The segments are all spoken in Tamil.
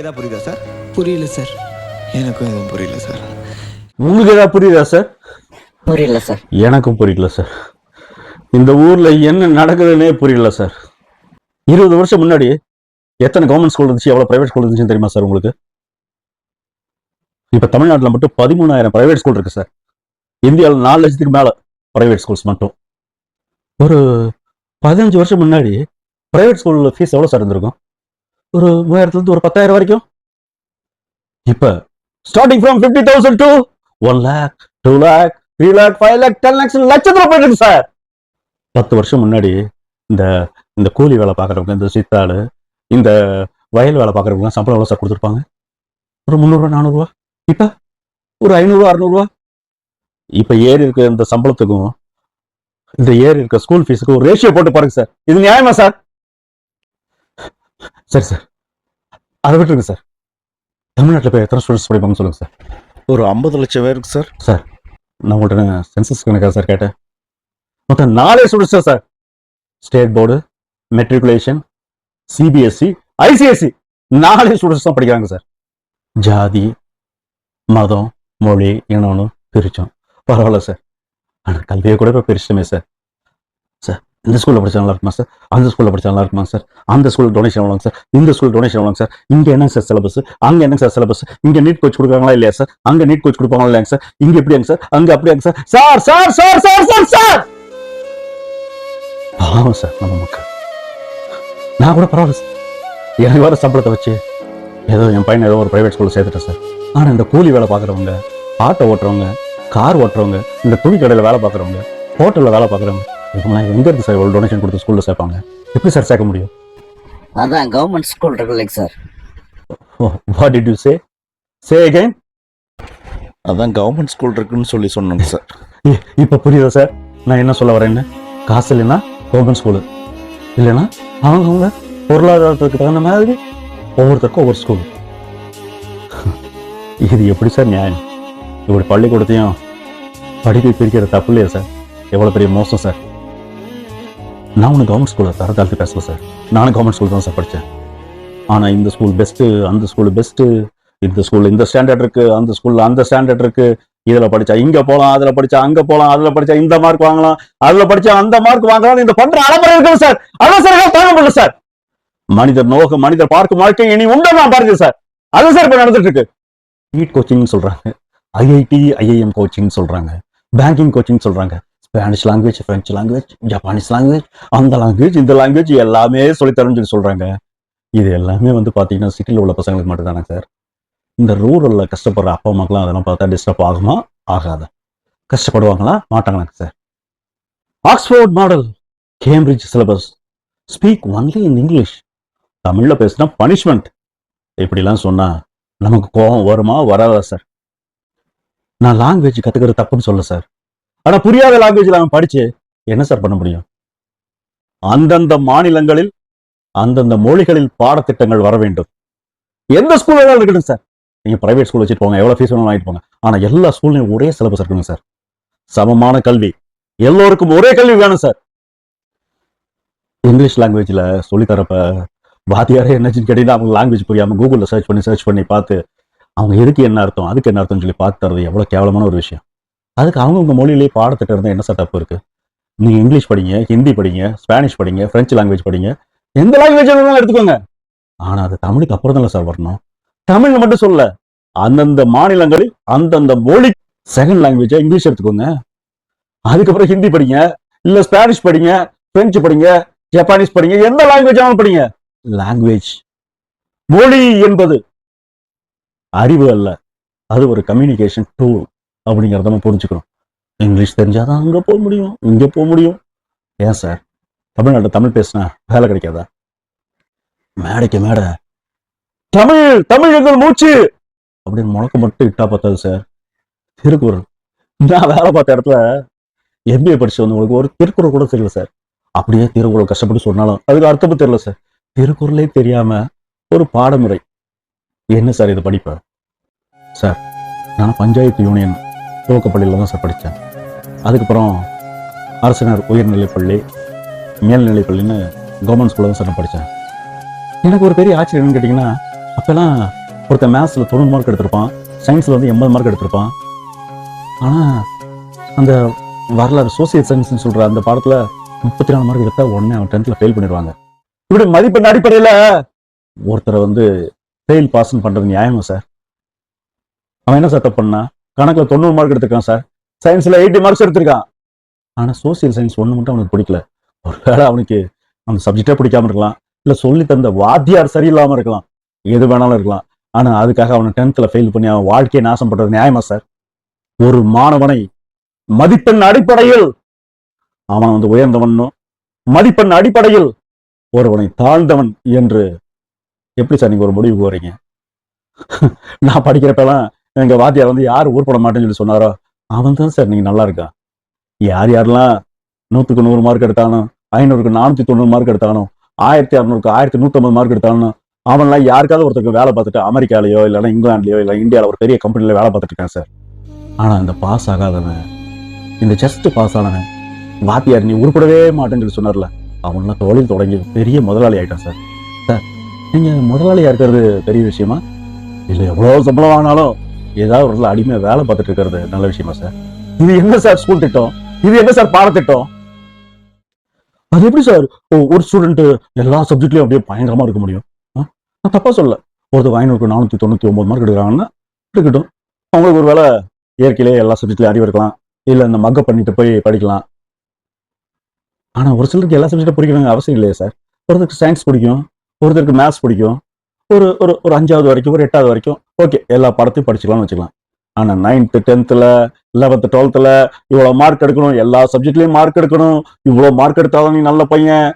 உங்களுக்கு ஏதாவது புரியுதா சார்? புரியல சார். எனக்கும் எதுவும் புரியல சார். உங்களுக்கு ஏதாவது புரியுதா சார்? புரியல சார். எனக்கும் புரியல சார். இந்த ஊர்ல என்ன நடக்குதுன்னே புரியல சார். இருபது வருஷம் முன்னாடி எத்தனை கவர்மெண்ட் ஸ்கூல் இருந்துச்சு எவ்வளவு பிரைவேட் ஸ்கூல் இருந்துச்சுன்னு தெரியுமா சார் உங்களுக்கு? இப்ப தமிழ்நாட்டில் மட்டும் பதிமூணாயிரம் பிரைவேட் ஸ்கூல் இருக்கு சார். இந்தியாவில் நாலு லட்சத்துக்கு மேல பிரைவேட் ஸ்கூல்ஸ் மட்டும். ஒரு பதினஞ்சு வருஷம் முன்னாடி பிரைவேட் ஸ்கூல்ல ஃபீஸ் எவ்வளவு சார் இருந்திருக்கும்? ஒரு மூவாயிரத்துலேருந்து ஒரு பத்தாயிரம் வரைக்கும். இப்போ starting from fifty thousand to one lakh two lakh three lakh five lakh ten lakhs லட்சத்தில் போயிட்டு இருக்கு சார் பத்து வருஷம் முன்னாடி இந்த இந்த கூலி வேலை பார்க்குறவங்க இந்த சித்தாள் இந்த வயல் வேலை பார்க்குறவங்க சம்பளம் எவ்வளோ சார் கொடுத்துருப்பாங்க? ஒரு முந்நூறுரூவா நானூறுரூவா இப்போ ஒரு ஐநூறுரூவா அறநூறுவா? இப்போ ஏறி இருக்க இந்த சம்பளத்துக்கும் இந்த ஏறி இருக்க ஸ்கூல் ஃபீஸுக்கும் ஒரு ரேஷியோ போட்டு பாருங்க சார் இது நியாயமா சார் சரி சார் அதை விட்டுருங்க சார் தமிழ்நாட்டில் போய் எத்தனை ஸ்டூடெண்ட்ஸ் படிப்பாங்கன்னு சொல்லுங்க சார் ஒரு ஐம்பது லட்சம் பேருக்கு சார் சார் நான் உங்கள்கிட்ட சென்சஸ் கணக்கா சார் கேட்டேன்? மொத்தம் நாலே students sir state board matriculation CBSE ICSE நாலே ஸ்டூடெண்ட்ஸ் தான் படிக்கிறாங்க சார் ஜாதி மதம் மொழி இனம்னு பிரித்தோம் பரவாயில்ல சார் ஆனால் கல்வியை கூட இப்போ பிரிச்சிட்டோமே சார் இந்த ஸ்கூலில் படிச்சா நல்லா இருக்குமா சார் அந்த ஸ்கூலில் படிச்சா நல்லா இருக்குமா சார் அந்த ஸ்கூல் டொனேஷன் எவ்வளோங்க சார் இந்த ஸ்கூல் டொனேஷன் எவ்வளோங்க சார் இங்கே என்ன சார் சிலபஸ் அங்கே என்னங்க சார் சிலபஸ் இங்கே நீட் கோச் கொடுக்குறாங்களா இல்லையா சார் அங்கே நீட் கோச் கொடுப்பாங்களா இல்லையாங்க சார் இங்க எப்படியாங்க சார் அங்க அப்படியாங்க sir sir sir sir sir sir sir பாவம் சார் நம்ம மக்கள். நான் கூட பரவாயில்ல சார் எனக்கு வர சம்பளத்தை வச்சு ஏதோ என் பையன் ஏதோ ஒரு ப்ரைவேட் ஸ்கூலில் சேர்த்துட்டேன் சார் ஆனால் இந்த கூலி வேலை பார்க்குறவங்க ஆட்டோ ஓட்டுறவங்க கார் ஓட்டுறவங்க இந்த துணி கடையில் வேலை பார்க்குறவங்க ஹோட்டலில் வேலை பார்க்குறவங்க இவங்களாம் எங்க இருந்து சார் இவ்வளோ டொனேஷன் கொடுத்து ஸ்கூலில் சேர்ப்பாங்க. எப்படி சார் சேர்க்க முடியும்? அதான் government school இருக்குல்லைங்க sir what did you say say again அதான் கவர்மெண்ட் ஸ்கூல் இருக்குன்னு சொல்லி சொன்னோங்க சார் இப்ப புரியுதா சார் நான் என்ன சொல்ல வரேன்னு? காசு இல்லைன்னா கவர்மெண்ட் ஸ்கூலு இல்லைன்னா அவங்க அவங்க பொருளாதாரத்துக்கு தகுந்த மாதிரி ஒவ்வொருத்தருக்கும் ஒவ்வொரு ஸ்கூல் இது எப்படி சார் நியாயம்? இப்படி பள்ளிக்கூடத்தையும் படிப்பை பிரிக்கிற தப்பு இல்லையா சார் எவ்வளோ பெரிய மோசம் சார் நான் ஒன்று கவர்மெண்ட் ஸ்கூலில் தர தாழ்த்தி பேசல சார் நானும் கவர்மெண்ட் ஸ்கூல் தான் சார் படித்தேன் ஆனால் இந்த ஸ்கூல் பெஸ்ட்டு அந்த ஸ்கூல் பெஸ்ட்டு இந்த ஸ்கூல் இந்த ஸ்டாண்டர்ட் இருக்குது அந்த ஸ்கூலில் அந்த ஸ்டாண்டர்ட் இருக்குது இதில் படிச்சா இங்கே போகலாம் அதில் படித்தா அங்கே போகலாம் அதில் படித்தா இந்த மார்க் வாங்கலாம் அதில் படித்தா அந்த மார்க் வாங்கலாம் இந்த பண்ணுற அலம்பரம் இருக்குது சார் அதான் சார் தாங்க முடியல சார் மனிதர் நோக மனிதர் பார்க்கும் வாழ்க்கை இனி உண்டா நான் பாருங்க சார் அது சார் இப்போ நடந்துட்டு இருக்கு. E நீட் கோச்சிங்னு சொல்கிறாங்க ஐஐடி ஐஐஎம் கோச்சிங்னு சொல்கிறாங்க பேங்கிங் கோச்சிங் சொல்கிறாங்க Spanish language French language Japanese language அந்த லாங்குவேஜ் இந்த லாங்குவேஜ் எல்லாமே சொல்லித்தரேன்னு சொல்லி சொல்கிறாங்க இது எல்லாமே வந்து பார்த்தீங்கன்னா சிட்டியில் உள்ள பசங்களுக்கு மட்டும்தானே சார் இந்த ரூரலில் கஷ்டப்படுற அப்பா அம்மாக்கெல்லாம் அதெல்லாம் பார்த்தா டிஸ்டர்ப் ஆகுமா? ஆகாத. கஷ்டப்படுவாங்களா? மாட்டாங்களாங்க sir Oxford model Cambridge syllabus speak only in English தமிழில் பேசினா பனிஷ்மெண்ட் இப்படிலாம் சொன்னால் நமக்கு கோபம் வருமா? வராதா சார் நான் லாங்குவேஜ் கத்துக்கிறது தப்புன்னு சொல்ல சார் ஆனா புரியாத லாங்குவேஜில் அவன் படிச்சு என்ன சார் பண்ண முடியும்? அந்தந்த மாநிலங்களில் அந்தந்த மொழிகளில் பாடத்திட்டங்கள் வர வேண்டும். எந்த ஸ்கூல் வேணாலும் இருக்கட்டும் சார் நீங்க பிரைவேட் ஸ்கூல் வச்சுட்டு போங்க எவ்வளவு ஃபீஸ் வேணாலும் வாங்கிட்டு போங்க. ஆனா எல்லா ஸ்கூல்லையும் ஒரே சிலபஸ் இருக்கணும் சார் சமமான கல்வி. எல்லோருக்கும் ஒரே கல்வி வேணும் சார் இங்கிலீஷ் லாங்குவேஜில் சொல்லித்தரப்ப வாத்தியாரே என்னச்சுன்னு கேட்டீங்கன்னா அவங்க லாங்குவேஜ் புரியாமல் கூகுளில் சர்ச் பண்ணி சர்ச் பண்ணி பார்த்து அவங்க எதுக்கு என்ன அர்த்தம் அதுக்கு என்ன அர்த்தம்னு சொல்லி பார்த்து தரது எவ்வளோ கேவலமான ஒரு விஷயம். அதுக்கு அவங்கவுங்க மொழியிலேயே பாடத்திட்டம் இருந்தால் என்ன சார் தப்பு இருக்குது நீங்கள் இங்கிலீஷ் படிங்க ஹிந்தி படிங்க ஸ்பானிஷ் படிங்க பிரெஞ்சு லாங்குவேஜ் படிங்க எந்த லாங்குவேஜ் வேணாலும் எடுத்துக்கோங்க. ஆனால் அது தமிழுக்கு அப்புறம் தான் சார் வரணும். தமிழ் மட்டும் சொல்ல அந்தந்த மாநிலங்களில் அந்தந்த மொழி செகண்ட் லாங்குவேஜாக இங்கிலீஷ் எடுத்துக்கோங்க. அதுக்கப்புறம் ஹிந்தி படிங்க இல்லை ஸ்பானிஷ் படிங்க ஃப்ரெஞ்சு படிங்க ஜப்பானீஸ் படிங்க எந்த லாங்குவேஜ் ஆனாலும் படிங்க. லாங்குவேஜ் மொழி என்பது அறிவு அல்ல. அது ஒரு கம்யூனிகேஷன் டூல் அப்படிங்கிறத நம்ம புரிஞ்சுக்கிறோம். இங்கிலீஷ் தெரிஞ்சாதான் அங்கே போக முடியும் இங்கே போக முடியும். ஏன் சார் தமிழ்நாட்டில் தமிழ் பேசினா வேலை கிடைக்காதா? மேடைக்கு மேடை. தமிழ் தமிழ் எங்கள் மூச்சு! அப்படின்னு முழக்க மட்டும் இட்டா பார்த்தாது சார் திருக்குறள். நான் வேலை பார்த்த இடத்துல எம்பிஏ படிச்சு வந்தவங்களுக்கு ஒரு திருக்குறள் கூட தெரியல சார் அப்படியே திருக்குறள் கஷ்டப்பட்டு சொன்னாலும் அதுக்கு அர்த்தமும் தெரியல சார் திருக்குறளே தெரியாம ஒரு பாடமுறை. என்ன சார் இது படிப்பேன் சார் நான் பஞ்சாயத்து யூனியன் துவக்கப்பள்ளியில் தான் சார் படித்தேன் அதுக்கப்புறம் அரசினர் உயர்நிலைப்பள்ளி மேல்நிலைப்பள்ளின்னு கவர்மெண்ட் ஸ்கூலில் தான் சார் நான் படித்தேன் எனக்கு ஒரு பெரிய ஆச்சரியம் என்னன்னு கேட்டிங்கன்னா அப்போல்லாம் ஒருத்தன் மேத்ஸில் தொண்ணூறு மார்க் எடுத்திருப்பான் சயின்ஸில் வந்து எண்பது மார்க் எடுத்திருப்பான். ஆனால் அந்த வரலாறு சோசியல் சயின்ஸ்னு சொல்கிற அந்த பாடத்தில் முப்பத்தி நாலு மார்க் எடுத்தால் உடனே அவன் டென்த்தில் ஃபெயில் பண்ணிடுவாங்க. இப்படி மதிப்பெண் அடிப்படையில் ஒருத்தரை வந்து ஃபெயில் பாஸ்ன்னு பண்ணுறது நியாயமா சார் அவன் என்ன சார் தப்பு பண்ணா கணக்கில் தொண்ணூறு மார்க் எடுத்திருக்கான் சார் சயின்ஸில் எயிட்டி மார்க்ஸ் எடுத்திருக்கான். ஆனால் சோசியல் சயின்ஸ் ஒன்று மட்டும் அவனுக்கு பிடிக்கல. ஒருவேளை அவனுக்கு அந்த சப்ஜெக்டே பிடிக்காம இருக்கலாம். இல்லை சொல்லி தந்த வாத்தியார் சரியில்லாமல் இருக்கலாம். எது வேணாலும் இருக்கலாம். ஆனால் அதுக்காக அவனை டென்த்தில் ஃபெயில் பண்ணி அவன் வாழ்க்கையை நாசம் பண்ணுறது நியாயமா சார் ஒரு மாணவனை மதிப்பெண் அடிப்படையில் அவன் வந்து உயர்ந்தவனும் மதிப்பெண் அடிப்படையில் ஒருவனை தாழ்ந்தவன் என்று எப்படி சார் நீங்கள் ஒரு முடிவுக்கு வரீங்க நான் படிக்கிறப்பெல்லாம் எங்க வாத்தியார் வந்து யார் ஊர்பட மாட்டேன்னு சொல்லி சொன்னாரோ அவன் தான் சார் நீங்க நல்லா இருக்கா? யார் யாரெல்லாம் நூற்றுக்கு நூறு மார்க் எடுத்தானோ ஐநூறுக்கு நானூற்றி தொண்ணூறு மார்க் எடுத்தானோ ஆயிரத்தி அறநூறுக்கு ஆயிரத்தி நூற்றம்பது மார்க் எடுத்தாலும் அவன்லாம் யாருக்காவது ஒருத்தருக்கு வேலை பார்த்துட்டு அமெரிக்காலேயோ இல்லைன்னா இங்கிலாந்துலையோ இல்லை இந்தியாவில் ஒரு பெரிய கம்பெனியில் வேலை பார்த்துட்டு இருக்கான் சார். ஆனால் இந்த பாஸ் ஆகாதவன் இந்த ஜஸ்ட் பாஸ் ஆனவன் வாத்தியார் நீ உருப்படவே மாட்டேன்னு சொல்லி சொன்னார்ல அவன்லாம் தொழில் தொடங்கி பெரிய முதலாளி ஆயிட்டான் சார். சார் நீங்கள் முதலாளியாக இருக்கிறது பெரிய விஷயமா? இல்லை எவ்வளோ சம்பளம் வாங்கினாலும் ஏதாவது ஒரு இடத்துல அடிமை வேலை பார்த்துட்டு இருக்கிறது நல்ல விஷயமா சார் இது என்ன சார் ஸ்கூல் திட்டம்? இது என்ன சார் பாடத்திட்டம்? அது எப்படி சார் ஒரு ஸ்டூடெண்ட் எல்லா சப்ஜெக்ட்லயும் அப்படியே பயங்கரமா இருக்க முடியும். நான் தப்பா சொல்ல ஒருத்தர் ஐநூறுக்கு நானூத்தி தொண்ணூத்தி ஒன்பது மார்க் எடுக்கிறாங்கன்னா இருக்கட்டும். அவங்களுக்கு ஒரு வேலை இயற்கையிலே எல்லா சப்ஜெக்ட்லயும் அறிவு இருக்கலாம். இல்ல இந்த மக்க பண்ணிட்டு போய் படிக்கலாம். ஆனா ஒரு சிலருக்கு எல்லா சப்ஜெக்டும் பிடிக்கணுங்க அவசியம் இல்லையா சார் ஒருத்தருக்கு சயின்ஸ் பிடிக்கும். ஒருத்தருக்கு மேத்ஸ் பிடிக்கும். ஒரு ஒரு ஒரு அஞ்சாவது வரைக்கும் ஒரு எட்டாவது வரைக்கும் ஓகே எல்லா படத்தையும் படிச்சுக்கலாம்னு வச்சுக்கலாம். ஆனால் நைன்த்து டென்த்தில் லெவன்த்து டுவெல்த்தில் இவ்வளோ மார்க் எடுக்கணும். எல்லா சப்ஜெக்ட்லேயும் மார்க் எடுக்கணும். இவ்வளோ மார்க் எடுத்தாலும் நீ நல்ல பையன்.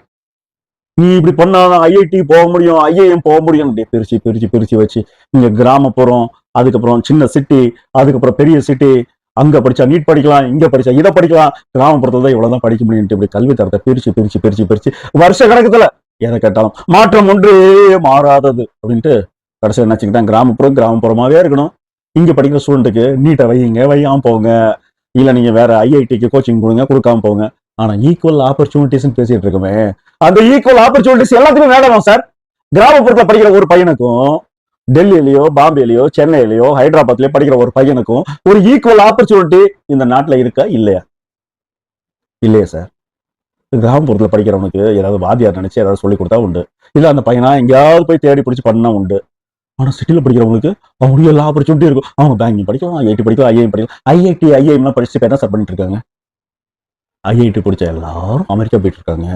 நீ இப்படி பண்ணாதான் ஐஐடி போக முடியும் ஐஏஎம் போக முடியும். அப்படியே பிரித்து பிரித்து பிரித்து வச்சு இங்கே கிராமப்புறம் அதுக்கப்புறம் சின்ன சிட்டி அதுக்கப்புறம் பெரிய சிட்டி அங்கே படித்தா நீட் படிக்கலாம் இங்கே படித்தா இதை படிக்கலாம். கிராமப்புறத்தில் தான் இவ்வளோ தான் படிக்க முடியும்ட்டு இப்படி கல்வி தரத்தை பிரிச்சு பிரித்து பிரித்து பிரித்து வருஷ கணக்கத்தில் எதை கேட்டாலும் மாற்றம் ஒன்றே மாறாதது அப்படின்ட்டு கடைசியில் நினைச்சுக்கிட்டேன் கிராமப்புறம் கிராமப்புறமாவே இருக்கணும். இங்க படிக்கிற ஸ்டூடெண்ட்டுக்கு நீட்டை வையுங்க வையாம போங்க. இல்ல நீங்க வேற ஐஐடிக்கு கோச்சிங் கொடுங்க கொடுக்காம போங்க. ஆனா ஈக்குவல் ஆப்பர்ச்சுனிட்டிஸ் பேசிட்டு இருக்கோமே. அந்த ஈக்குவல் ஆப்பர்ச்சுனிட்டிஸ் எல்லாத்துக்கும் வேணும் சார் கிராமப்புறத்துல படிக்கிற ஒரு பையனுக்கும் டெல்லியிலயோ பாம்பேலயோ சென்னையிலயோ ஹைதராபாத்லயோ படிக்கிற ஒரு பையனுக்கும் ஒரு ஈக்குவல் ஆப்பர்ச்சுனிட்டி இந்த நாட்டில் இருக்கா இல்லையா? இல்லையா சார் கிராமப்புறத்தில் படிக்கிறவனுக்கு ஏதாவது வாத்தியார் நினைச்சு ஏதாவது சொல்லி கொடுத்தா உண்டு. இல்லை அந்த பையனா எங்கேயாவது போய் தேடி பிடிச்சி பண்ணா உண்டு. ஆனால் சிட்டியில் படிக்கிறவங்களுக்கு அவங்களுக்கு எல்லா ஆப்பர்ச்சுனிட்டி இருக்கும். அவங்க பேங்கிங் படிக்கலாம் ஐஐடி படிக்கலாம் ஐஐஎம் படிக்கலாம். ஐஐடி ஐஐஎம்லாம் படிச்சுட்டு இப்ப என்ன சார் பண்ணிட்டு இருக்காங்க? ஐஐடி படித்த எல்லாரும் அமெரிக்கா போயிட்டு இருக்காங்க.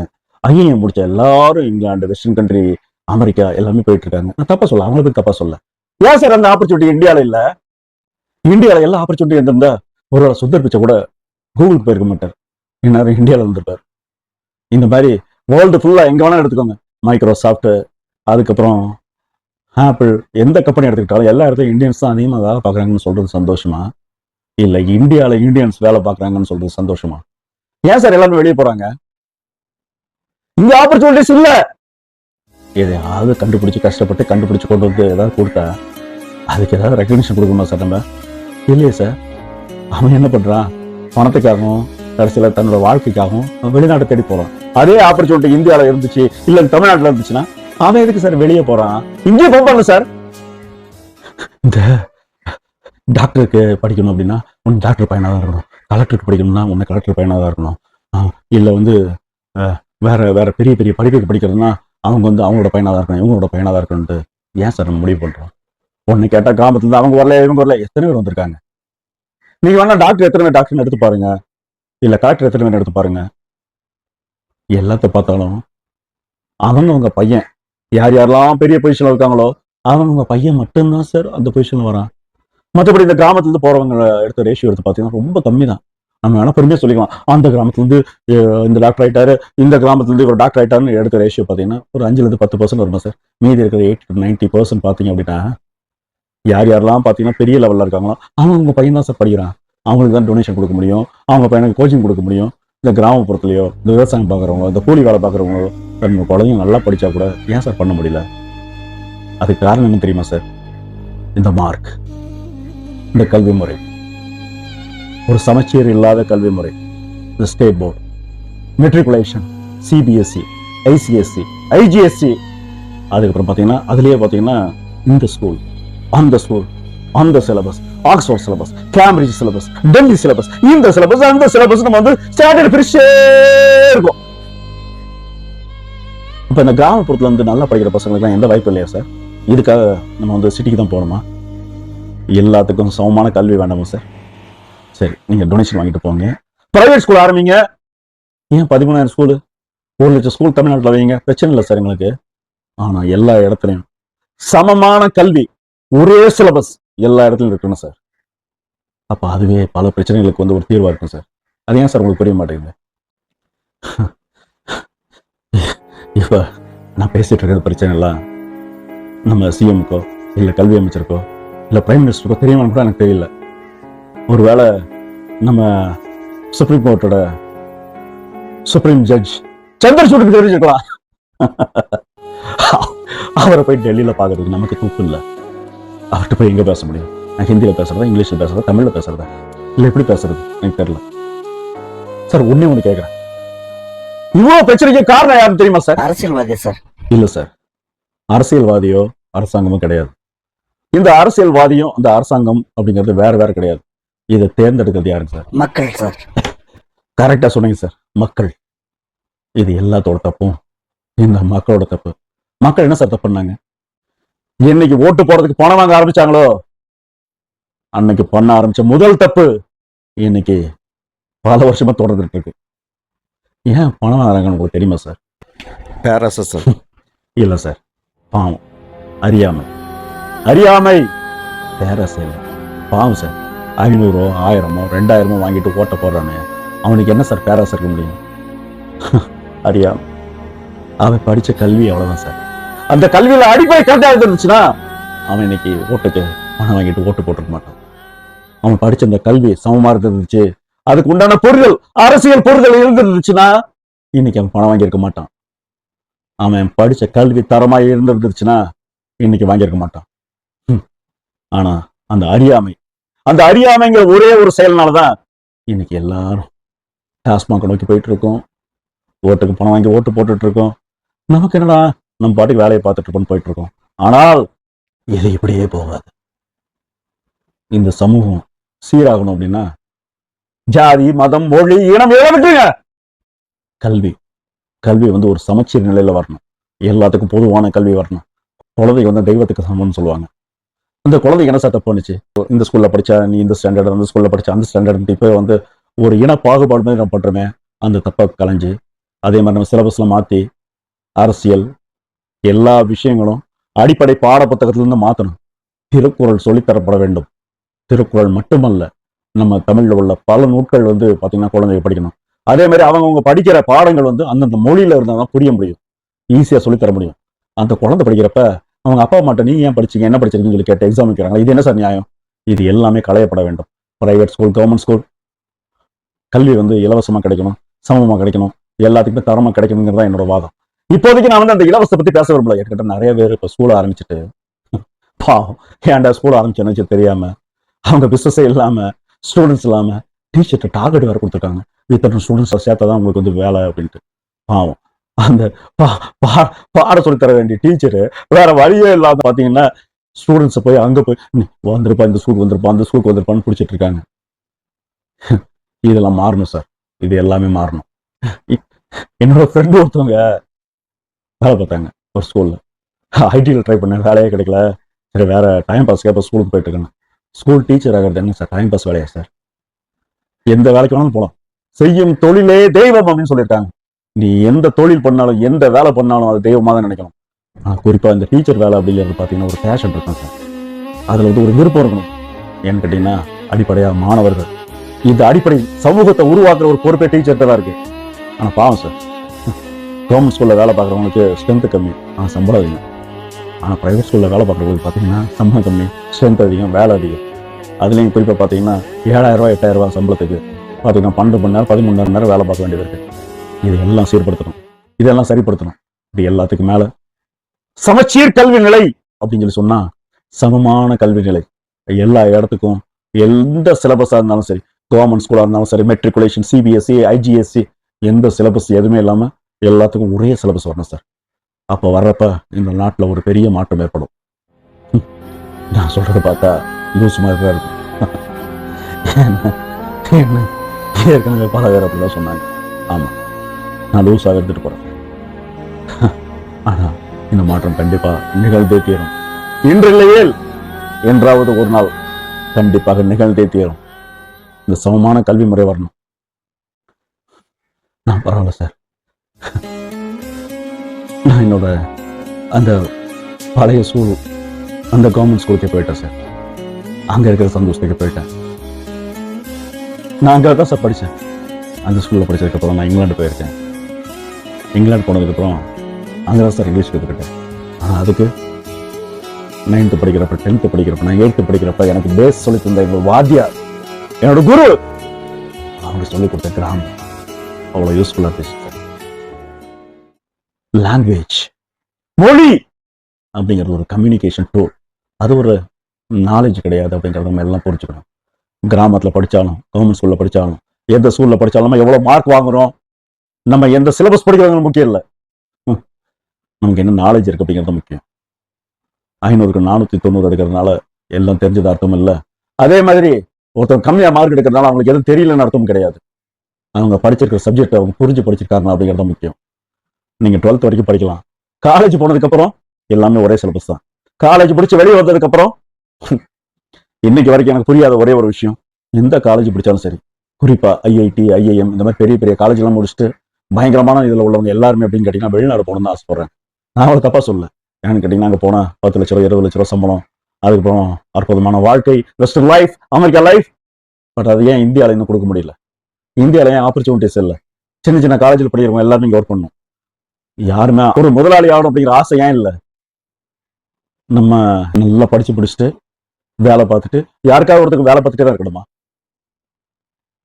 ஐஐஎம் முடிச்ச எல்லாரும் இங்கிலாந்து வெஸ்டர்ன் கண்ட்ரி அமெரிக்கா எல்லாமே போயிட்டு இருக்காங்க. நான் தப்பா சொல்ல அவங்கள தப்பாக தப்பா சொல்ல ஏன் சார் அந்த ஆப்பர்ச்சுனிட்டி இந்தியாவில் இல்லை? இந்தியாவில் எல்லா ஆப்பர்ச்சுனிட்டி இருந்திருந்தா ஒரு சுந்தர் பிச்சை கூட கூகுளுக்கு போயிருக்க மாட்டார். இந்நேரம் இந்தியாவில் இருந்திருப்பார். இந்த மாதிரி வேர்ல்டு ஃபுல்லாக எங்கே வேணாலும் எடுத்துக்கோங்க. மைக்ரோசாஃப்ட் அதுக்கப்புறம் ஆப்பிள் எந்த கம்பெனி எடுத்துக்கிட்டாலும் எல்லா இடத்துலையும் இந்தியன்ஸ் தான் அதிகமாக வேலை பார்க்குறாங்கன்னு சொல்றது சந்தோஷமா? இல்லை இந்தியாவில் இந்தியன்ஸ் வேலை பார்க்குறாங்கன்னு சொல்றது சந்தோஷமா? ஏன் சார் எல்லாருமே வெளியே போகிறாங்க இந்த ஆப்பர்ச்சுனிட்டிஸ் இல்லை. எதையாவது கண்டுபிடிச்சு கஷ்டப்பட்டு கண்டுபிடிச்சு கொண்டு வந்து ஏதாவது கொடுத்தா அதுக்கு ஏதாவது ரெக்கக்னிஷன் கொடுக்கணுமா சார் நம்ம? இல்லையே சார். அவன் என்ன பண்ணுறான் பணத்துக்காகவும் கடைசியில் தன்னோட வாழ்க்கைக்காகவும் வெளிநாட்டை தேடி போகிறான் அதே ஆப்பர்ச்சுனிட்டி இந்தியாவில் இருந்துச்சு இல்லை தமிழ்நாட்டில் இருந்துச்சுன்னா அவன் எதுக்கு சார் வெளியே போறான்? இங்கேயே போப்பாங்க சார். இந்த டாக்டருக்கு படிக்கணும் அப்படின்னா உன் டாக்டர் பையனாக தான் இருக்கணும். கலெக்டருக்கு படிக்கணும்னா உன்னை கலெக்டர் பையனாக தான் இருக்கணும் இல்லை வந்து வேற வேற பெரிய பெரிய படிப்புக்கு படிக்கிறதுனா அவங்க வந்து அவங்களோட பையனாக தான் இருக்கணும். இவங்களோட பையனாக தான் இருக்கணும்ட்டு ஏன் சார் நம்ம முடிவு பண்ணுறோம் ஒன்று கேட்டால் கிராமத்துல இருந்து அவங்க வரல இவங்க வரல எத்தனை பேர் வந்திருக்காங்க? நீங்கள் வேணா டாக்டர் எத்தனை பேர் டாக்டர்னு எடுத்து பாருங்க. இல்லை கலெக்டர் எத்தனை பேர் எடுத்து பாருங்க. எல்லாத்த பார்த்தாலும் அவங்க உங்கள் பையன் யார் யாரெல்லாம் பெரிய பொசிஷன்ல இருக்காங்களோ அவங்க உங்க பையன் மட்டும்தான் சார் அந்த பொசிஷன்ல வரான். மற்றபடி இந்த கிராமத்துல இருந்து போறவங்க எடுத்த ரேஷியோ எடுத்து பார்த்தீங்கன்னா ரொம்ப கம்மி தான் நம்ம வேணா பெருமையா சொல்லிக்கலாம். அந்த கிராமத்துல இருந்து இந்த டாக்டர் ஆயிட்டாரு இந்த கிராமத்துல இருந்து ஒரு டாக்டர் ஆயிட்டாருன்னு எடுத்த ரேஷியோ பார்த்தீங்கன்னா ஒரு அஞ்சுல இருந்து பத்து பர்சன்ட் வருமா சார் மீதி இருக்கிற எயிட் டு நைன்டி பர்சன்ட் பார்த்தீங்க அப்படின்னா யார் யாரெல்லாம் பார்த்தீங்கன்னா பெரிய லெவலில் இருக்காங்களோ அவங்க உங்க பையன் தான் சார் படிக்கிறான். அவங்களுக்கு தான் டொனேஷன் கொடுக்க முடியும். அவங்க பையனுக்கு கோச்சிங் கொடுக்க முடியும். இந்த கிராமப்புறத்துலயோ இந்த விவசாயம் பார்க்குறவங்க இந்த கூலி வேலை பார்க்குறவங்களோ நம்ம குழந்தைங்க நல்லா படிச்சா கூட ஏன் சார் பண்ண முடியல? அதுக்கு காரணம் என்ன தெரியுமா சார் இந்த மார்க் இந்த கல்வி முறை. ஒரு சமச்சீர் இல்லாத கல்வி முறை. இந்த state board matriculation CBSE ICSE IGCSE அதுக்கப்புறம் பார்த்தீங்கன்னா அதுலயே பார்த்தீங்கன்னா இந்த ஸ்கூல் அந்த ஸ்கூல் அந்த syllabus Oxford syllabus Cambridge syllabus Delhi syllabus இந்த சிலபஸ் அந்த சிலபஸ் நம்ம வந்து ஸ்டாண்டர்ட் பிரிச்சே இருக்கும். இப்போ இந்த கிராமப்புறத்தில் வந்து நல்லா படிக்கிற பசங்களுக்குலாம் எந்த வாய்ப்பு இல்லையா சார்? இதுக்காக நம்ம வந்து சிட்டிக்கு தான் போகணுமா? எல்லாத்துக்கும் சமமான கல்வி வேண்டாமா சார்? சரி நீங்கள் டொனேஷன் வாங்கிட்டு போங்க. ப்ரைவேட் ஸ்கூல் ஆரம்பிங்க. ஏன் பதிமூணாயிரம் ஸ்கூலு ஒரு லட்சம் ஸ்கூல் தமிழ்நாட்டில் வைங்க. பிரச்சனை இல்லை சார் எங்களுக்கு. ஆனால் எல்லா இடத்துலையும் சமமான கல்வி ஒரே சிலபஸ் எல்லா இடத்துலையும் இருக்கணும் சார். அப்போ அதுவே பல பிரச்சனைகளுக்கு வந்து ஒரு தீர்வாக இருக்கும் சார். அது ஏன் சார் உங்களுக்கு புரிய மாட்டேங்குது? இப்போ நான் பேசிட்டு இருக்கிற பிரச்சனை எல்லாம் நம்ம சிஎம்க்கோ இல்ல கல்வி அமைச்சருக்கோ இல்ல பிரைம் மினிஸ்டருக்கோ தெரியுமான்னு கூட எனக்கு தெரியல. ஒருவேளை நம்ம சுப்ரீம் கோர்ட்டோட சுப்ரீம் ஜட்ஜ் சந்திரசூடுக்கு தெரிஞ்சுக்கலாம். அவரை போய் டெல்லியில பாக்குறதுக்கு நமக்கு தூக்கம் இல்லை. அவர்கிட்ட போய் எங்கே பேச முடியும்? நான் ஹிந்தியில் பேசுறதா இங்கிலீஷ்ல பேசுறதா தமிழ்ல பேசுறதா? இல்லை எப்படி பேசுறது? எனக்கு தெரியல. சார் ஒன்றே ஒண்ணு கேட்குறேன் இவ்வளவு பிரச்சனைக்கு காரணம் யாருன்னு தெரியுமா சார்? அரசியல்வாதி சார்? இல்ல சார். அரசியல்வாதியோ அரசாங்கமோ கிடையாது. இந்த அரசியல்வாதியும் அந்த அரசாங்கம் அப்படிங்கிறது வேற வேற கிடையாது. இதை தேர்ந்தெடுக்கிறது யாருங்க சார்? மக்கள் சார். கரெக்டா சொன்னீங்க சார். மக்கள். இது எல்லாத்தோட தப்பும். இந்த மக்களோட தப்பு. மக்கள் என்ன சார் தப்பு பண்ணாங்க? என்னைக்கு ஓட்டு போடுறதுக்கு பணம் வாங்க ஆரம்பிச்சாங்களோ அன்னைக்கு பண்ண ஆரம்பிச்ச முதல் தப்பு இன்னைக்கு பல வருஷமா தொடர்ந்துட்டு இருக்கு. ஏன் பணம் வாங்குறாங்கன்னு உங்களுக்கு தெரியுமா சார் பேராசஸ் சார் இல்ல சார் பாவம். அறியாமை. அறியாமை. பேரரசு இல்லை. பாவம் சார் ஐநூறோ ஆயிரமோ ரெண்டாயிரமோ வாங்கிட்டு ஓட்ட போடுறானே. அவனுக்கு என்ன சார் பேரரசு இருக்க முடியும்? அறியாமை. அவன் படிச்ச கல்வி அவ்வளவுதான் சார் அந்த கல்வியில அடிப்படை கரெக்டா இருந்துச்சுன்னா அவன் இன்னைக்கு ஓட்டுக்கு பணம் வாங்கிட்டு ஓட்டு போட்டிருக்க மாட்டான். அவன் படிச்ச அந்த கல்வி சமமா இருந்துச்சு அதுக்கு உண்டான பொருள் அரசியல் பொருள் இருந்துருந்துச்சுன்னா இன்னைக்கு அவன் பணம் வாங்கியிருக்க மாட்டான். அவன் படிச்ச கல்வி தரமா இருந்திருந்துச்சுன்னா இன்னைக்கு வாங்கியிருக்க மாட்டான். ஆனா அந்த அறியாமை அந்த அறியாமைங்கிற ஒரே ஒரு செயல்னாலதான் இன்னைக்கு எல்லாரும் டாஸ்மாக நோக்கி போயிட்டு இருக்கோம் ஓட்டுக்கு பணம் வாங்கி ஓட்டு போட்டுட்டு இருக்கோம் நமக்கு என்னடா நம்ம பாட்டுக்கு வேலையை பார்த்துட்டு இருக்கோம்னு போயிட்டு இருக்கோம் ஆனால் இது இப்படியே போகாது. இந்த சமூகம் சீராகணும் அப்படின்னா ஜாதி மதம் மொழி இனம் எல்லாம் விட்டுருங்க. கல்வி. கல்வி வந்து ஒரு சமச்சீர் நிலையில வரணும். எல்லாத்துக்கும் பொதுவான கல்வி வரணும். குழந்தை வந்து தெய்வத்துக்கு சமம்னு சொல்லுவாங்க. அந்த குழந்தை என்ன சட்டம் பண்ணுச்சு? இந்த ஸ்கூல்ல படிச்சா நீ இந்த ஸ்டாண்டர்ட் அந்த ஸ்கூல்ல படிச்சா அந்த ஸ்டாண்டர்ட் இப்போ வந்து ஒரு இன பாகுபாடு மாதிரி நம்ம பண்றோமே அந்த தப்பை கலைஞ்சு அதே மாதிரி நம்ம சிலபஸ்ல மாத்தி அரசியல் எல்லா விஷயங்களும் அடிப்படை பாட புத்தகத்துல மாற்றணும் மாத்தணும். திருக்குறள் சொல்லித்தரப்பட வேண்டும். திருக்குறள் மட்டுமல்ல நம்ம தமிழ்ல உள்ள பல நூட்கள் வந்து பாத்தீங்கன்னா குழந்தைங்க படிக்கணும். அதே மாதிரி அவங்கவுங்க படிக்கிற பாடங்கள் வந்து அந்தந்த மொழியில இருந்தால் தான் புரிய முடியும். ஈஸியா சொல்லித்தர முடியும். அந்த குழந்தை படிக்கிறப்ப அவங்க அப்பா அம்மாட்ட நீ ஏன் படிச்சீங்க? என்ன படிச்சிருக்கீங்கன்னு சொல்லி கேட்டு எக்ஸாம் வைக்கிறாங்க இது என்ன சார் நியாயம்? இது எல்லாமே களையப்பட வேண்டும். பிரைவேட் ஸ்கூல் கவர்மெண்ட் ஸ்கூல் கல்வி வந்து இலவசமா கிடைக்கணும். சமமா கிடைக்கணும். எல்லாத்துக்குமே தரமாக கிடைக்கணுங்கிறது தான் என்னோட வாதம். இப்போதைக்கு நான் வந்து அந்த இலவசத்தை பத்தி பேச விரும்பல. என்கிட்ட நிறைய பேர் இப்போ ஸ்கூல் ஆரம்பிச்சுட்டு பாவம் ஏன்டா ஸ்கூல் ஆரம்பிச்சேன்னு தெரியாம அவங்க பிஸ்னஸே இல்லாம ஸ்டூடெண்ட்ஸ் இல்லாமல் டீச்சர்கிட்ட டார்கெட் வேற கொடுத்துருக்காங்க. இத்தனை ஸ்டூடெண்ட்ஸை சேர்த்தா தான் உங்களுக்கு வந்து வேலை அப்படின்ட்டு. பாவம். அந்த பா- பா- பாட சொல்லித்தர தர வேண்டிய டீச்சரு வேற வழியே இல்லாத பார்த்தீங்கன்னா ஸ்டூடெண்ட்ஸை போய் அங்கே போய் வந்திருப்பா இந்த ஸ்கூலுக்கு வந்திருப்பா அந்த ஸ்கூலுக்கு வந்திருப்பான்னு பிடிச்சிட்டு இருக்காங்க. இதெல்லாம் மாறணும் சார் இது எல்லாமே மாறணும். என்னோட ஃப்ரெண்டு ஒருத்தவங்க வேலை பார்த்தாங்க ஒரு ஸ்கூலில் ஐடியில் ட்ரை பண்ணேன் வேலையே கிடைக்கல. சரி வேற டைம் பாஸ்க்கு இப்போ ஸ்கூலுக்கு போயிட்டு இருக்கேன். ஸ்கூல் டீச்சர் ஆகிறது என்ன சார் டைம் பாஸ் வேலையா சார் எந்த வேலைக்கு வேணாலும் போகலாம் செய்யும் தொழிலே தெய்வம் அப்படின்னு சொல்லியிருக்காங்க. நீ எந்த தொழில் பண்ணாலும் எந்த வேலை பண்ணாலும் அது தெய்வமாக தான் நினைக்கணும். ஆனால் குறிப்பாக இந்த டீச்சர் வேலை அப்படிங்கிறது பார்த்தீங்கன்னா ஒரு பேஷன் இருக்கும் சார் அதில் வந்து ஒரு விருப்பம் இருக்கணும். ஏன்னு கேட்டிங்கன்னா அடிப்படையாக மாணவர்கள். இந்த அடிப்படை சமூகத்தை உருவாக்குற ஒரு பொறுப்பே டீச்சர்கிட்ட தான் இருக்கு. ஆனால் பாவம் சார் கவர்மெண்ட் ஸ்கூலில் வேலை பார்க்குறவங்களுக்கு ஸ்ட்ரென்த்து கம்மி. ஆனால் சம்பளம் அதிகம். ஆனால் ப்ரைவேட் ஸ்கூலில் வேலை பார்க்குறவங்களுக்கு பார்த்தீங்கன்னா சம்பளம் கம்மி. ஸ்ட்ரென்த் அதிகம் வேலை அதிகம். அதுலேயும் குறிப்பாக பார்த்தீங்கன்னா ஏழாயிரம் ரூபா எட்டாயிரம் ரூபாய் சம்பளத்துக்கு பார்த்தீங்கன்னா பன்னெண்டு மணி நேரம் பதிமூணு மணி நேரம் வேலை பார்க்க வேண்டியது இருக்குது இது எல்லாம் சீர்படுத்தணும். இதெல்லாம் சரிப்படுத்தணும். இப்படி எல்லாத்துக்கும் மேல சமச்சீர் கல்வி நிலை அப்படின்னு சொல்லி சொன்னா சமமான கல்வி நிலை. எல்லா இடத்துக்கும் எந்த சிலபஸாக இருந்தாலும் சரி கவர்மெண்ட் ஸ்கூலாக இருந்தாலும் சரி மெட்ரிகுலேஷன் சிபிஎஸ்சி ஐஜிஎஸ்சி எந்த சிலபஸ் எதுவுமே இல்லாமல் எல்லாத்துக்கும் ஒரே சிலபஸ் வரணும் சார் அப்போ வர்றப்ப இந்த நாட்டில் ஒரு பெரிய மாற்றம் ஏற்படும். நான் சொல்கிறது பார்த்தா லூஸ் மாதிரி தான் இருக்கும் என்ன? என்ன? ஏற்கனவே பல பேர் அப்படிதான் சொன்னாங்க. ஆமா நான் லூஸாக எடுத்துகிட்டு போறேன். ஆனா இந்த மாற்றம் கண்டிப்பா நிகழ்ந்தே தீரும். இன்று இல்லையேல் என்றாவது ஒரு நாள் கண்டிப்பாக நிகழ்ந்தே தீரும். இந்த சமமான கல்வி முறை வரணும். நான் பரவாயில்ல சார். நான் என்னோட அந்த பழைய ஸ்கூல் அந்த கவர்மெண்ட் ஸ்கூலுக்கே போயிட்டேன் சார். அங்க இருக்கிற சந்தோஷத்துக்கு போயிட்டேன். நான் அங்கே தான் சார் படித்தேன் அந்த ஸ்கூலில் படிச்சதுக்கப்புறம் நான் இங்கிலாந்து போயிருக்கேன். இங்கிலாந்து போனதுக்கப்புறம் அங்கே தான் சார் இங்கிலீஷ் கற்றுக்கிட்டேன் ஆனால் அதுக்கு நைன்த்து படிக்கிறப்ப டென்த்து படிக்கிறப்ப நான் எயித்து படிக்கிறப்ப எனக்கு பேஸ் சொல்லி தந்த எங்கள் வாத்தியார் என்னோட குரு அவங்க சொல்லி கொடுத்த கிராமம். அவ்வளோ யூஸ்ஃபுல்லாக பேசிட்டேன் லாங்குவேஜ் மொழி அப்படிங்கிறது ஒரு கம்யூனிகேஷன் டூல் அது ஒரு நாலேஜ் கிடையாது அப்படிங்கிறத நம்ம எல்லாம் புரிஞ்சுக்கணும். கிராமத்தில் படித்தாலும் கவர்மெண்ட் ஸ்கூலில் படித்தாலும் எந்த ஸ்கூலில் படித்தாலும் நம்ம எவ்வளோ மார்க் வாங்குறோம்? நம்ம எந்த சிலபஸ் படிக்கிறாங்க முக்கியம் இல்லை. ம். நமக்கு என்ன நாலேஜ் இருக்கு அப்படிங்கிறது முக்கியம். ஐநூறுக்கு நானூற்றி தொண்ணூறு எடுக்கிறதுனால எல்லாம் தெரிஞ்சது அர்த்தம் இல்லை. அதே மாதிரி ஒருத்தர் கம்மியாக மார்க் எடுக்கிறதுனால அவங்களுக்கு எதுவும் தெரியலன்னு அர்த்தம் கிடையாது. அவங்க படிச்சிருக்கிற சப்ஜெக்ட் அவங்க புரிஞ்சு படிச்சிருக்காங்க அப்படிங்கிறது தான் முக்கியம். நீங்கள் டுவெல்த் வரைக்கும் படிக்கலாம். காலேஜ் போனதுக்கப்புறம் எல்லாமே ஒரே சிலபஸ் தான். காலேஜ் படித்து வெளியே வந்ததுக்கப்புறம் இன்னைக்கு வரைக்கும் எனக்கு புரியாத ஒரே ஒரு விஷயம். எந்த காலேஜ் பிடிச்சாலும் சரி குறிப்பா ஐஐடி ஐஐஎம் இந்த மாதிரி பெரிய பெரிய காலேஜ் எல்லாம் முடிச்சுட்டு பயங்கரமான இதுல உள்ளவங்க எல்லாருமே அப்படின்னு கேட்டிங்கன்னா வெளிநாடு போகணும்னு ஆசைப்படுறேன். நான் ஒரு தப்பா சொல்லல. ஏன்னு கேட்டீங்கன்னா அங்க போனா பத்து லட்ச ரூபா இருபது லட்ச ரூபா சம்பளம் அதுக்கப்புறம் அற்புதமான வாழ்க்கை western life America life but அது ஏன் இந்தியாவில் இன்னும் கொடுக்க முடியல? இந்தியாவில் ஏன் ஆப்பர்ச்சுனிட்டிஸ் இல்லை? சின்ன சின்ன காலேஜில் படிக்கிறவங்க எல்லாருமே இங்கே ஒர்க் பண்ணணும். யாருமே ஒரு முதலாளி ஆகணும் அப்படிங்கிற ஆசை ஏன் இல்லை? நம்ம நல்லா படிச்சு பிடிச்சிட்டு வேலை பார்த்துட்டு யாருக்காவது ஒருத்தருக்கு வேலை பார்த்துட்டே தான் இருக்கணுமா?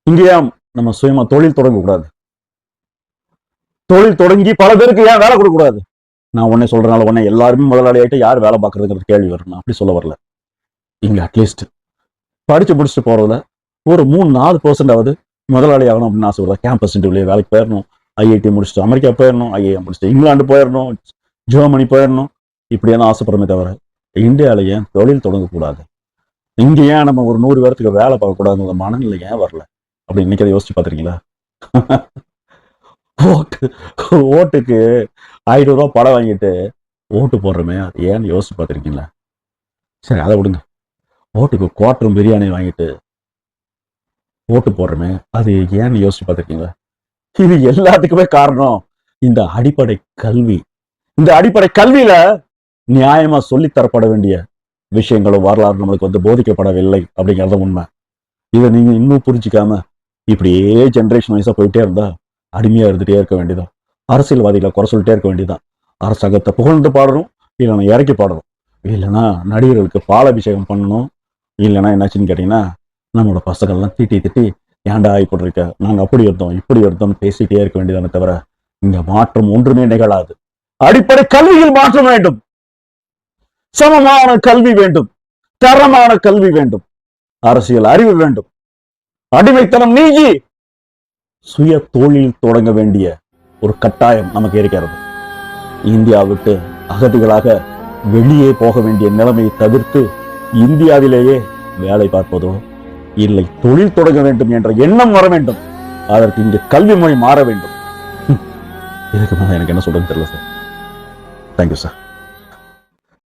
இங்கேயே நம்ம சுயமா தொழில் தொடங்கக்கூடாது தொழில் தொடங்கி பல பேருக்கு ஏன் வேலை கொடுக்கக்கூடாது நான் உடனே சொல்றதுனால உடனே எல்லாருமே முதலாளி ஆகிட்டு யார் வேலை பார்க்கறதுங்கிற கேள்வி வரணும் அப்படி சொல்ல வரல. இங்க அட்லீஸ்ட் படிச்சு முடிச்சுட்டு போறதுல ஒரு மூணு நாலு பர்சன்டாவது முதலாளி ஆகணும் அப்படின்னு ஆசைப்படுறேன் கேம்பஸ் இன்டர்வியூலேயே வேலைக்கு போயிடணும். ஐஐடி முடிச்சுட்டு அமெரிக்கா போயிடணும். ஐஏஎம் முடிச்சுட்டு இங்கிலாந்து போயிடணும். ஜெர்மனி போயிடணும். இப்படியெல்லாம் ஆசைப்படுறமே தவிர இந்தியாவில ஏன் தொழில் தொடங்கக்கூடாது? இங்க ஏன் நம்ம ஒரு நூறு பேர்த்துக்கு வேலை பார்க்கக்கூடாதுங்கிற மனநிலை ஏன் வரல? அப்படி இன்னைக்கு அதை யோசிச்சு பார்த்துருக்கீங்களா? ஓட்டு ஓட்டுக்கு ஆயிரம் ரூபா படம் வாங்கிட்டு ஓட்டு போடுறோமே அது ஏன்னு யோசிச்சு பார்த்துருக்கீங்களா? சரி அதை விடுங்க. ஓட்டுக்கு குவார்டரும் பிரியாணி வாங்கிட்டு ஓட்டு போடுறோமே அது ஏன்னு யோசிச்சு பார்த்துருக்கீங்களா? இது எல்லாத்துக்குமே காரணம் இந்த அடிப்படை கல்வி. இந்த அடிப்படை கல்வியில நியாயமா சொல்லித்தரப்பட வேண்டிய விஷயங்களும் வரலாறு நம்மளுக்கு வந்து போதிக்கப்படவில்லை அப்படிங்கிறது உண்மை. இதை நீங்க இன்னும் புரிஞ்சுக்காம இப்படியே ஜென்ரேஷன் வைஸாக போயிட்டே இருந்தா அடிமையா இருந்துட்டே இருக்க வேண்டியதான் அரசியல்வாதிகளை குறை சொல்லிட்டே இருக்க வேண்டியதான் அரசாங்கத்தை புகழ்ந்து பாடணும் இல்லைனா இறக்கி பாடணும். இல்லைன்னா நடிகர்களுக்கு பாலாபிஷேகம் பண்ணணும். இல்லைன்னா என்னாச்சுன்னு கேட்டீங்கன்னா நம்மளோட பசங்கள்லாம் திட்டி திட்டி ஏன்டா இப்படி இருக்க? நாங்க அப்படி இருந்தோம் இப்படி இருந்தோம்னு பேசிக்கிட்டே இருக்க வேண்டியதானே தவிர இங்கே மாற்றம் ஒன்றுமே நிகழாது. அடிப்படை கல்வியில் மாற்றம் வேண்டும். சமமான கல்வி வேண்டும். தரமான கல்வி வேண்டும். அரசியல் அறிவு வேண்டும். அடிமைத்தனம் நீங்கி சுய தொழில் தொடங்க வேண்டிய ஒரு கட்டாயம் நமக்கு இருக்கிறது. இந்தியா விட்டு அகதிகளாக வெளியே போக வேண்டிய நிலைமையை தவிர்த்து இந்தியாவிலேயே வேலை பார்ப்பதோ இல்லை தொழில் தொடங்க வேண்டும் என்ற எண்ணம் வர வேண்டும். அதற்கு இங்கு கல்வி முறை மாற வேண்டும். இதுக்கு மேலே எனக்கு என்ன சொல்றதுன்னு தெரியல சார். Thank you sir